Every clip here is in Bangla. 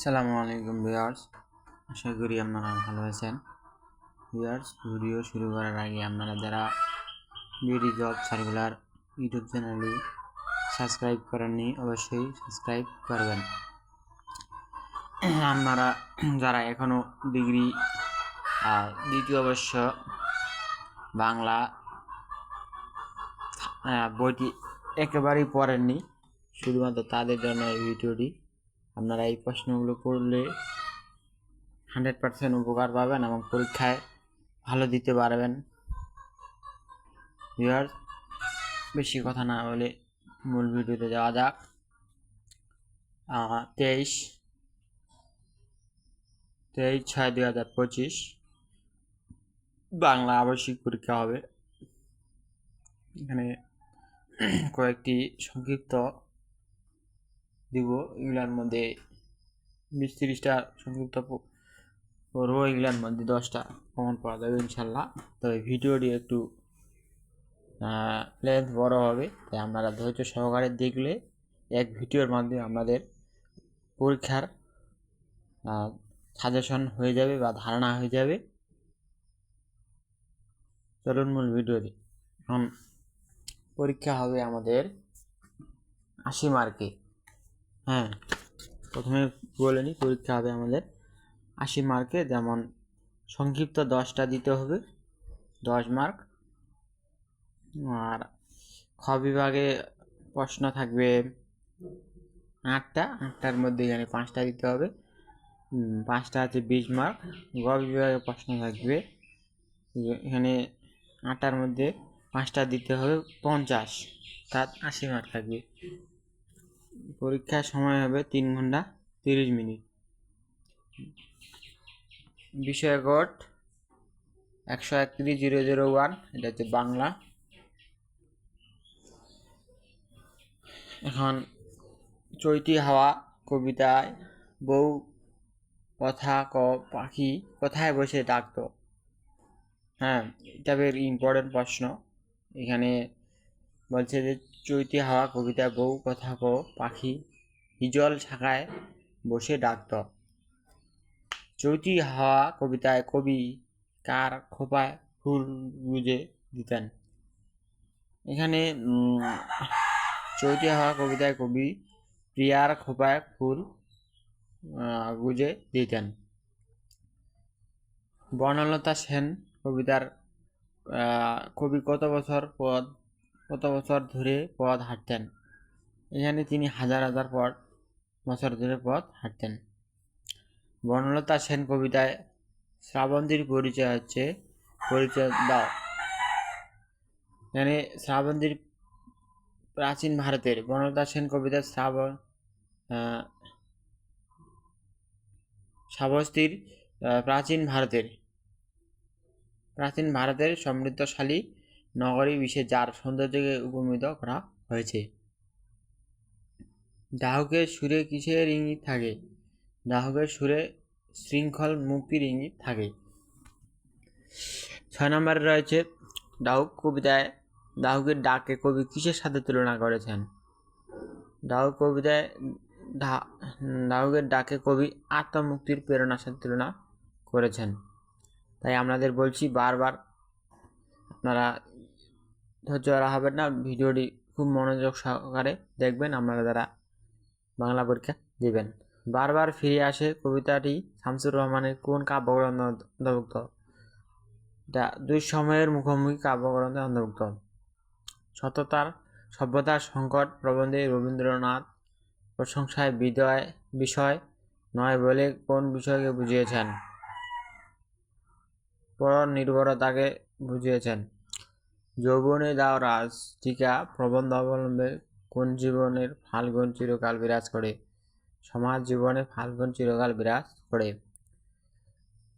আসসালামু আলাইকুম ভিউয়ার্স, আশা করি আপনারা ভালো আছেন। ভিউয়ার্স, ভিডিও শুরু করার আগে আপনারা যারা বিডি জব সার্কুলার ইউটিউব চ্যানেলটি সাবস্ক্রাইব করেননি, অবশ্যই সাবস্ক্রাইব করবেন। আপনারা যারা এখনও ডিগ্রি দ্বিতীয় বর্ষ বাংলা বইটি একেবারেই পড়েননি, শুধুমাত্র তাদের জন্য এই ভিডিওটি আপনারা এই প্রশ্নগুলো করলে হান্ড্রেড পারসেন্ট উপকার পাবেন এবং পরীক্ষায় ভালো দিতে পারবেন। ভিউয়ার্স, বেশি কথা না বলে মূল ভিডিওতে যাওয়া যাক। তেইশ তেইশ ছয় দুই হাজার পঁচিশ। বাংলা আবাসিক পরীক্ষা হবে। এখানে কয়েকটি সংক্ষিপ্ত দিব, এগুলার মধ্যে বিশ তিরিশটা সংক্ষিপ্ত প- পড়ব, এগুলার মধ্যে দশটা কমন পাওয়া যাবে ইনশাল্লাহ। তো এই ভিডিওটি একটু লেন্থ বড় হবে, তাই আপনারা ধৈর্য সহকারে দেখলে এক ভিডিওর মাধ্যমে আপনাদের পরীক্ষার সাজেশন হয়ে যাবে বা ধারণা হয়ে যাবে। চলুন মূল ভিডিওটি। এখন পরীক্ষা হবে আমাদের আশি মার্কে। হ্যাঁ প্রথমে বলে নিই পরীক্ষা হবে আমাদের। আশি মার্কে যেমন সংক্ষিপ্ত দশটা দিতে হবে, দশ মার্ক আর খ বিভাগে প্রশ্ন থাকবে আটটা, আটটার মধ্যে এখানে পাঁচটা দিতে হবে। পাঁচটা আছে বিশ মার্ক গ বিভাগে প্রশ্ন থাকবে এখানে আটটার মধ্যে পাঁচটা দিতে হবে, পঞ্চাশ, তার আশি মার্ক থাকবে। পরীক্ষার সময় হবে তিন ঘণ্টা তিরিশ মিনিট। বিষয় কোড একশো একত্রিশ জিরো জিরো ওয়ান, এটা হচ্ছে বাংলা। এখন চৈতি হাওয়া কবিতায় বউ কথা ক পাখি কোথায় বসে ডাকতো? হ্যাঁ এটা বের ইম্পর্টেন্ট প্রশ্ন। এখানে বলছে যে চৈতি হাওয়া কবিতায় বউ, কথা ক পাখি, হিজল শাখায় বসে ডাকত। চৈতি হাওয়া, কবিতায় কবি কার খোপায় ফুল গুজে দিতেন। এখানে চৈতি হাওয়া, কবিতায় কবি প্রিয়ার খোপায় ফুল গুজে দিতেন। বর্ণলতা সেন কবিতার কবি কত বছর পদ কত বছর ধরে পথ হাঁটতেন। এখানে তিনি হাজার হাজার পথ, বছর ধরে পথ হাঁটতেন। বনলতা সেন কবিতায় শ্রাবন্তীর পরিচয় হচ্ছে, পরিচয় দাও। এখানে শ্রাবন্তীর প্রাচীন ভারতের, বনলতা সেন কবিতায় শ্রাবণ শ্রাবস্তীর প্রাচীন ভারতের প্রাচীন ভারতের সমৃদ্ধশালী নগরী বিশেষ যার সৌন্দর্যকে উপমিত করা হয়েছে। ডাহুকের সুরে কিসের ইঙ্গিত থাকে? ডাহুকের সুরে শৃঙ্খল মুক্তির ইঙ্গিত থাকে। ছয় নম্বরে রয়েছে ডাহুক কবিতায় ডাহুকের ডাকে কবি কিসের সাথে তুলনা করেছেন? ডাহুক কবিতায় ডাহুকের ডাকে কবি আত্মমুক্তির প্রেরণার সাথে তুলনা করেছেন। তাই আপনাদের বলছি বারবার, আপনারা ধৈর্য হারা হবেন না। ভিডিওটি খুব মনোযোগ সহকারে দেখবেন, আপনারা যারা বাংলা পরীক্ষা দিবেন। বারবার ফিরে আসে কবিতাটি শামসুর রহমানের কোন কাব্যগ্রন্থ অন্তর্ভুক্ত? দুই সময়ের মুখোমুখি কাব্যগ্রন্থে অন্তর্ভুক্ত। সততার সভ্যতার সংকট প্রবন্ধে রবীন্দ্রনাথ প্রশংসায় বিদয় বিষয় নয় বলে কোন বিষয়কে বুঝিয়েছেন? পর নির্ভরতাকে বুঝিয়েছেন। যৌবনে দাও রাজ, টিকা, প্রবন্ধ অবলম্বে কোন জীবনের ফাল্গুন চিরকাল বিরাজ করে? সমাজ জীবনে ফাল্গুন চিরকাল বিরাজ করে।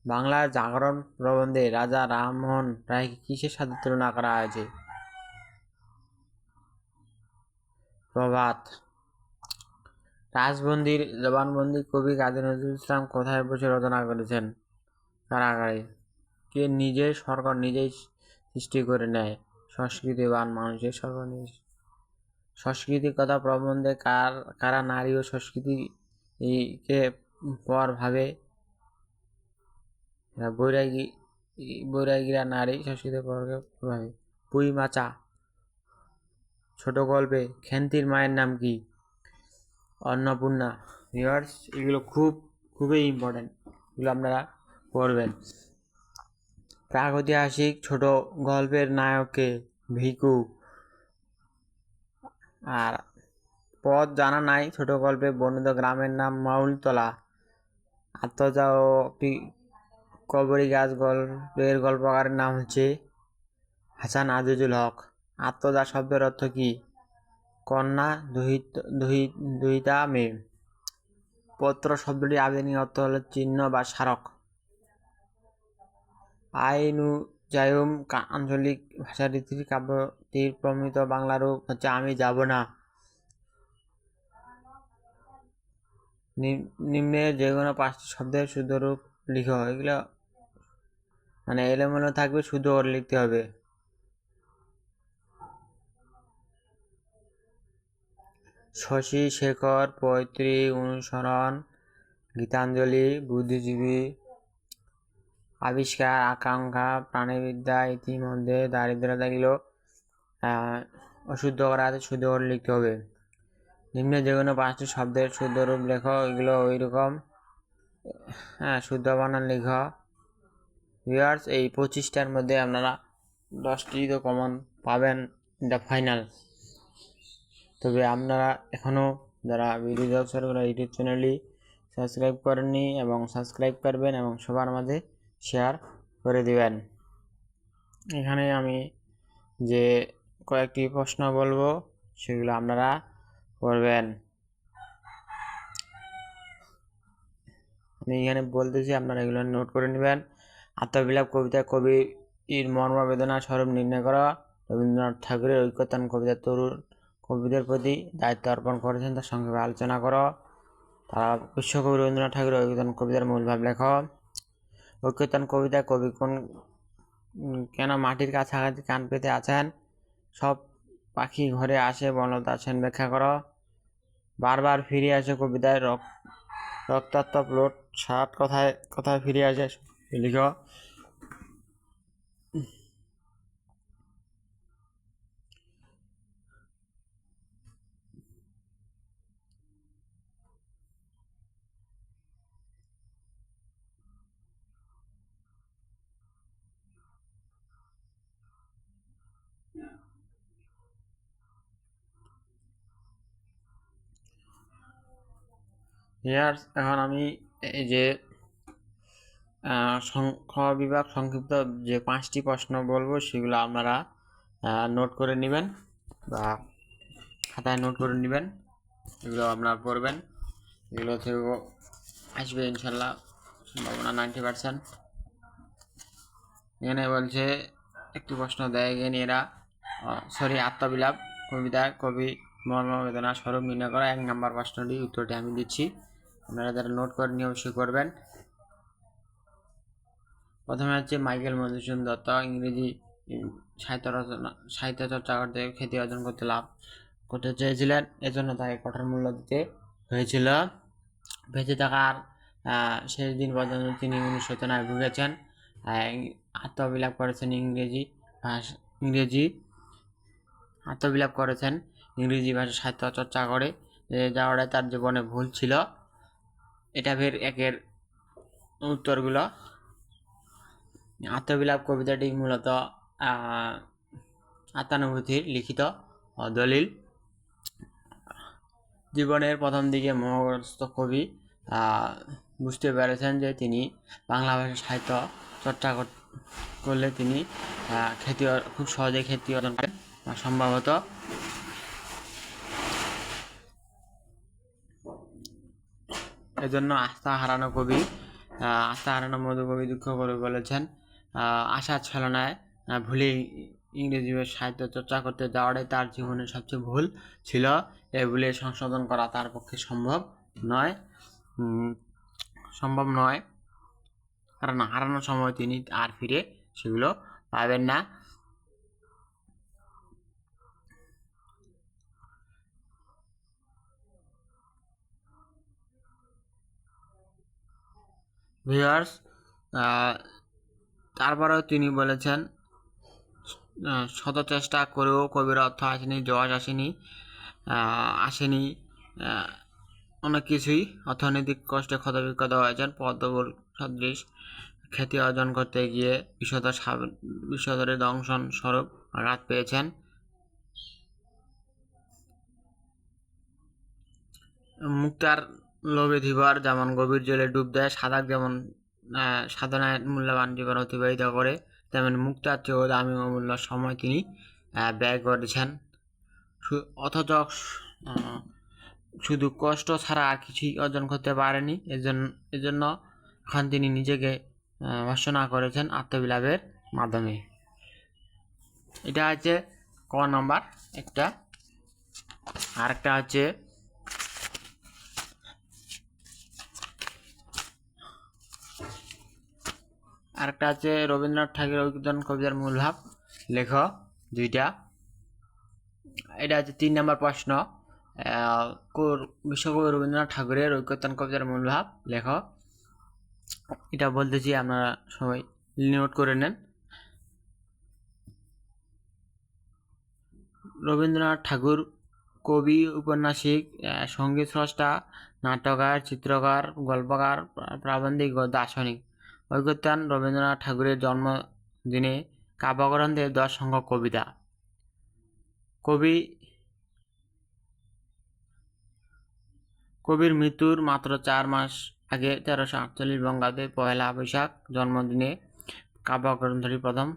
বাংলার জাগরণ প্রবন্ধে রাজা রামমোহন রায়কে কিসের সাথে তুলনা করা হয়েছে? প্রভাত। রাজবন্দির জবানবন্দি কবি কাজী নজরুল ইসলাম কোথায় বসে রচনা করেছেন? কারাগারে। কে নিজে সরকার নিজেই সৃষ্টি করে নেয়? সংস্কৃতিবান মানুষের সরকার নিজে সংস্কৃতি কথা প্রবন্ধে কার, কারা নারী ও সংস্কৃতি কে পর ভাবে বৈরাগী, বৈরাগীরা নারী সংস্কৃতি পরকে পুই মাচা, ছোট গল্পে খ্যান্তির মায়ের নাম কি? অন্নপূর্ণা ভিউয়ার্স এগুলো খুব, খুবই ইম্পর্ট্যান্ট এগুলো আপনারা পড়বেন। প্রাগৈতিহাসিক ছোট গল্পের নায়ককে ভিকু আর পদ জানা নাই, ছোট গল্পে বর্ণিত গ্রামের নাম মাউলতলা। আত্মজা ও কবরী গাছ গল্পের গল্পকারের নাম হচ্ছে হাসান আজিজুল হক। আত্মজা শব্দের অর্থ কি? কন্যা দুহিত দুহি- দুহিতা মেয়ে। পত্র শব্দটি আবেদনীয় অর্থ হলো চিহ্ন বা স্মারক। আইনু জায়ুম কা- আঞ্চলিক ভাষারীতির কাব্যটির প্রমিত বাংলা রূপ হচ্ছে আমি যাব না। নিম- নিম্নের যে কোনো পাঁচটি শব্দের শুদ্ধ রূপ লিখো। এগুলো মানে এলোমেলো থাকবে, শুদ্ধ করে লিখতে হবে। শশী শেখর, পৈতৃক অনুসরণ, গীতাঞ্জলি, বুদ্ধিজীবী আবিষ্কার, আকাঙ্ক্ষা, প্রাণীবিদ্যা ইতিমধ্যে দারিদ্রতা এগুলো অশুদ্ধ করা আছে শুদ্ধ করে লিখতে হবে। নিম্নে যে কোনো পাঁচটি শব্দের শুদ্ধ রূপ লেখো, এগুলো ওই রকম হ্যাঁ শুদ্ধ বানান লেখো। ভিউয়ার্স, এই পঁচিশটার মধ্যে আপনারা দশটি তো কমন পাবেন দ্য ফাইনাল তবে আপনারা এখনও যারা ভিডিও জব ইউটিউব চ্যানেলটি সাবস্ক্রাইব করেননি এবং সাবস্ক্রাইব করবেন এবং সবার মাঝে শেয়ার করে দিবেন। এখানে আমি যে কয়েকটি প্রশ্ন বলব, সেগুলো আপনারা করবেন। আমি এখানে বলতেছি, আপনারা এগুলো নোট করে নেবেন। আত্মবিলাপ কবিতা কবি এর মর্ম, বেদনা, স্বরূপ নির্ণয় করা। রবীন্দ্রনাথ ঠাকুরের ঐক্যতান কবিতা, তরুণ কবিদের প্রতি দায়িত্ব অর্পণ করেছেন, তার সংক্ষেপে আলোচনা করো। তারা বিশ্বকবি রবীন্দ্রনাথ ঠাকুরের ঐক্যতান কবিতার মূল ভাব লেখ। ঐক্যতান কবিতা কবি কোন কেন মাটির কাছাকাছি কান পেতে আছেন? সব পাখি ঘরে আসে বনলতা আছেন ব্যাখ্যা করো। বারবার ফিরে আসে কবিতায় রক রক্তাত্ম লোট সাত কথায় কথায় ফিরে আসে লিখ। ইয়ার এখন আমি এই যে আহ, সং- খ বিভাগ সংক্ষিপ্ত যে পাঁচটি প্রশ্ন বলব সেগুলো আপনারা নোট করে নেবেন বা খাতায় নোট করে নেবেন। এগুলো আপনারা পড়বেন। এগুলো থেকেও আসবে ইনশাল্লাহ সম্ভাবনা নাইনটি পার্সেন্ট এখানে বলছে একটি প্রশ্ন দেয় এখানে এরা সরি আত্মবিলাপ কবিতা কবি মর্মবেদনা স্বরূপ নির্ণয় করা এক নাম্বার প্রশ্নটি উত্তরটি আমি দিচ্ছি। আপনারা যারা নোট করে নিয়ে অবশ্যই করবেন। প্রথমে হচ্ছে মাইকেল মধুসূদন দত্ত, ইংরেজি সাহিত্য রচনা, সাহিত্য চর্চা করতে, খ্যাতি অর্জন করতে লাভ করতে চেয়েছিলেন। এজন্য তাকে কঠোর মূল্য দিতে হয়েছিল। বেঁচে থাকার শেষ দিন পর্যন্ত তিনি অনুশোচনায় ভুগেছেন। আত্মবিলাপ করেছেন ইংরেজি ভাষা, ইংরেজি, আত্মবিলাপ করেছেন ইংরেজি ভাষা সাহিত্য চর্চা করে। এ যাওয়াটাই তার জীবনে ভুল ছিল। এটা ফের একের উত্তরগুলো। আত্মবিলাপ কবিতাটি মূলত আত্মানুভূতির লিখিত দলিল। জীবনের প্রথম দিকে মোহগ্রস্ত কবি বুঝতে পেরেছেন যে তিনি বাংলা ভাষা সাহিত্য চর্চা কর- করলে তিনি খ্যাতি খুব সহজে খ্যাতি অর্জন করেন। সম্ভবত এজন্য আস্থা হারানো কবি আস্থা হারানো মধু কবি দুঃখ করে বলেছেন। আশা ছলনায় ভুলে ইংরেজি সাহিত্য চর্চা করতে যাওয়াটাই তার জীবনের সবচেয়ে ভুল ছিল। এ ভুলে সংশোধন করা তার পক্ষে সম্ভব নয়। সম্ভব নয়। কারণ হারানোর সময় তিনি আর ফিরে সেগুলো পাবেন না। ভিউয়ার্স তারপরেও তিনি বলেছেন শত চেষ্টা করেও কবির অর্থ আসেনি যশ আসেনি আসেনি অনেক কিছুই অর্থনৈতিক কষ্টে ক্ষতবিক্ষত হয়েছেন পদ্মবুল সদৃশ খ্যাতি অর্জন করতে গিয়ে বিশ্বদর বিশ্বদরে দংশন স্বরূপ আঘাত পেয়েছেন। মুক্তার লোভে ধীবর, যেমন গভীর জলে ডুব দেয় সাদাক যেমন সাধনায় মূল্যবান জীবন অতিবাহিত করে, তেমন মুক্তার চেয়েও দামি অমূল্য সময় তিনি ব্যয় করেছেন। অথচ শুধু কষ্ট ছাড়া আর কিছুই অর্জন করতে পারেনি। এজন্য এজন্য এখন তিনি নিজেকে ভর্সনা করেছেন আত্মবিলাপের মাধ্যমে। এটা হচ্ছে ক নম্বর একটা। আরেকটা হচ্ছে আরেকটা আছে রবীন্দ্রনাথ ঠাকুরের ঐকতন কবিতার মূল ভাব লেখ, দুইটা। এটা হচ্ছে তিন নম্বর প্রশ্ন। বিশ্বকবি রবীন্দ্রনাথ ঠাকুরের ঐকতন কবিতার মূল ভাব লেখ। এটা বলতেছি, আপনারা সবাই নোট করে নেন। রবীন্দ্রনাথ ঠাকুর কবি, উপন্যাসিক সংগীত স্রষ্টা, নাট্যকার, চিত্রকার, গল্পকার প্রাবন্ধিক ও দার্শনিক। ঐকতান রবীন্দ্রনাথ ঠাকুরের জন্মদিনে কাব্যগ্রন্থের দশ সংখ্যক কবিতা কবি কবির মৃত্যুর মাত্র চার মাস আগে তেরোশো আটচল্লিশ বঙ্গাব্দে পয়লা বৈশাখ জন্মদিনে কাব্যগ্রন্থটি প্রথম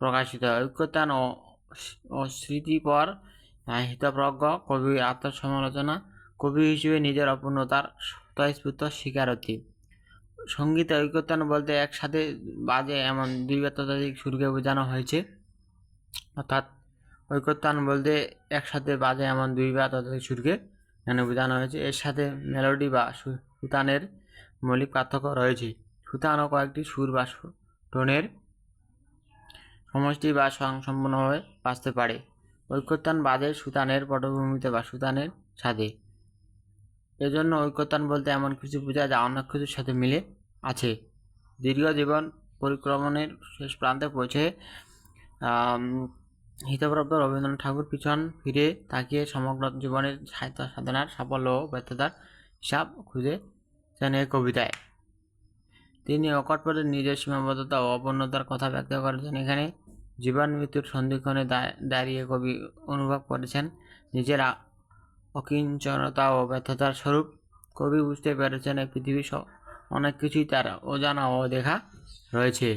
প্রকাশিত। ঐক্যতান ও স্মৃতিপর হিতপ্রজ্ঞ কবির আত্মসমালোচনা, কবি হিসেবে নিজের অপূর্ণতার স্বতঃস্ফূর্ত স্বীকারোক্তি সঙ্গীতে ঐক্যতান বলতে একসাথে বাজে এমন দুই বা ততোধিক সুরকে বোঝানো হয়েছে। অর্থাৎ ঐকতান বলতে একসাথে বাজে এমন দুই বা ততোধিক সুরকে এখানে বোঝানো হয়েছে। এর সাথে মেলোডি বা সু- সুতানের মৌলিক পার্থক্য রয়েছে। সুতানও কয়েকটি সুর বা টোনের সমষ্টি বা সংসম্পন্নভাবে বাঁচতে পারে। ঐক্যতান বাজে সুতানের পটভূমিতে বা সুতানের সাথে এজন্য ঐক্যতান বলতে এমন কিছু বোঝায় যা অন্য কিছুর সাথে মিলে আছে। দীর্ঘ জীবন পরিক্রমণের শেষ প্রান্তে পৌঁছে হিতপ্রাপ্ত রবীন্দ্রনাথ ঠাকুর পিছন ফিরে তাকিয়ে সমগ্র জীবনের সাহিত্য সাধনার সাফল্য ও ব্যর্থতার হিসাব খুঁজে খুঁজেছেন এই কবিতায়। তিনি অকটপটে নিজের সীমাবদ্ধতা ও অপূর্ণতার কথা ব্যক্ত করেছেন। এখানে জীবন মৃত্যুর সন্ধিক্ষণে দাঁড়িয়ে কবি অনুভব করেছেন নিজের অকিঞ্চনতা ও ব্যর্থতার স্বরূপ। কবি বুঝতে পেরেছেন এই পৃথিবীর সব অনেক কিছুই তার অজানা ও দেখা রয়েছে।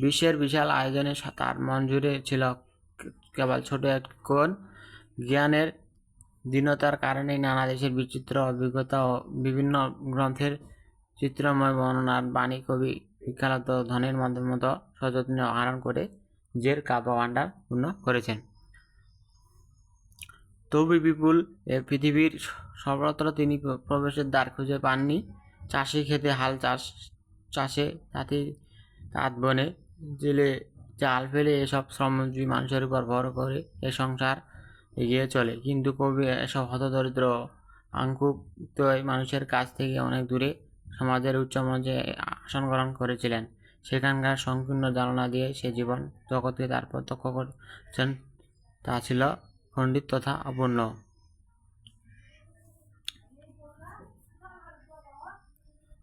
বিশ্বের বিশাল আয়োজনে তার মন জুড়ে ছিল কেবল ছোট এক কোণ। জ্ঞানের দীনতার কারণেই নানা দেশের বিচিত্র অভিজ্ঞতা ও বিভিন্ন গ্রন্থের চিত্রময় বর্ণনার বাণী কবি শিক্ষালত ধনের মাধ্যমে মতো সযত্নে আহরণ করে জের কাব্য ভাণ্ডার পূর্ণ করেছেন। তবু বিপুল এ পৃথিবীর সর্বত্র তিনি প্রবেশের দ্বার খুঁজে পাননি। চাষি খেতে হাল চাষ, চাষে তাতে, তাঁত বনে, জেলে জাল ফেলে এসব শ্রমজীবী মানুষের উপর ভর করে এ সংসার এগিয়ে চলে। কিন্তু কবি এসব হতদরিদ্র আঙ্কুত মানুষের কাছ থেকে অনেক দূরে সমাজের উচ্চ মঞ্চে আসন গ্রহণ করেছিলেন। সেখানকার সংকীর্ণ জানলা দিয়ে সে জীবন জগৎকে তার প্রত্যক্ষ করছেন। তা ছিল খণ্ডিত তথা অপূর্ণ।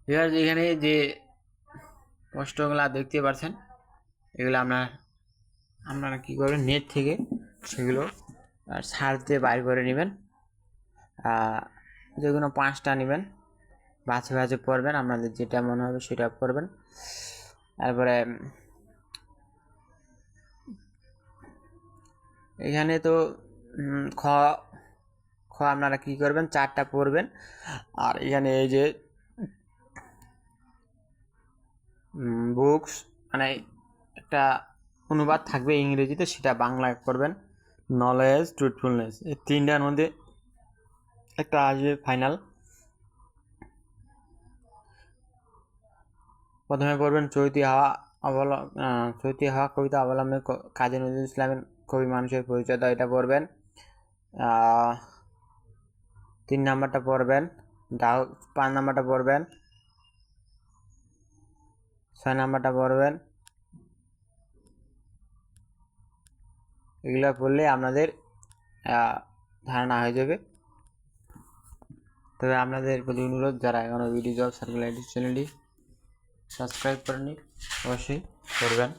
এবার এখানে যে প্রশ্নগুলো দেখতে পাচ্ছেন এগুলো আপনার আপনারা কী করবেন নেট থেকে সেগুলো দিয়ে বাইর করে নেবেন। যে কোনো পাঁচটা নেবেন বাছে বাছে পড়বেন, আপনাদের যেটা মনে হবে সেটা পড়বেন। তারপরে, এখানে তো খ খ আপনারা কী করবেন, চারটা পড়বেন। আর এখানে এই যে বুকস মানে একটা অনুবাদ থাকবে ইংরেজিতে, সেটা বাংলায় করবেন নলেজ ট্রুথফুলনেস এই তিনটার মধ্যে একটা আসবে ফাইনাল প্রথমে পড়বেন চৈতি হাওয়া অবল চৈতি হাওয়া কবিতা অবলম্বনে কাজী নজরুল ইসলামের কবি মানুষের পরিচয় এটা পড়বেন। তিন নাম্বারটা পড়বেন ডাউ পাঁচ নাম্বারটা পড়বেন। ছয় নাম্বারটা পড়বেন। এগুলো পড়লে আপনাদের ধারণা হয়ে যাবে। তবে আপনাদের প্রতি অনুরোধ, যারা এখনও ভিডিও জব সার্কুলার চ্যানেলটি সাবস্ক্রাইব করেনি অবশ্যই করবেন।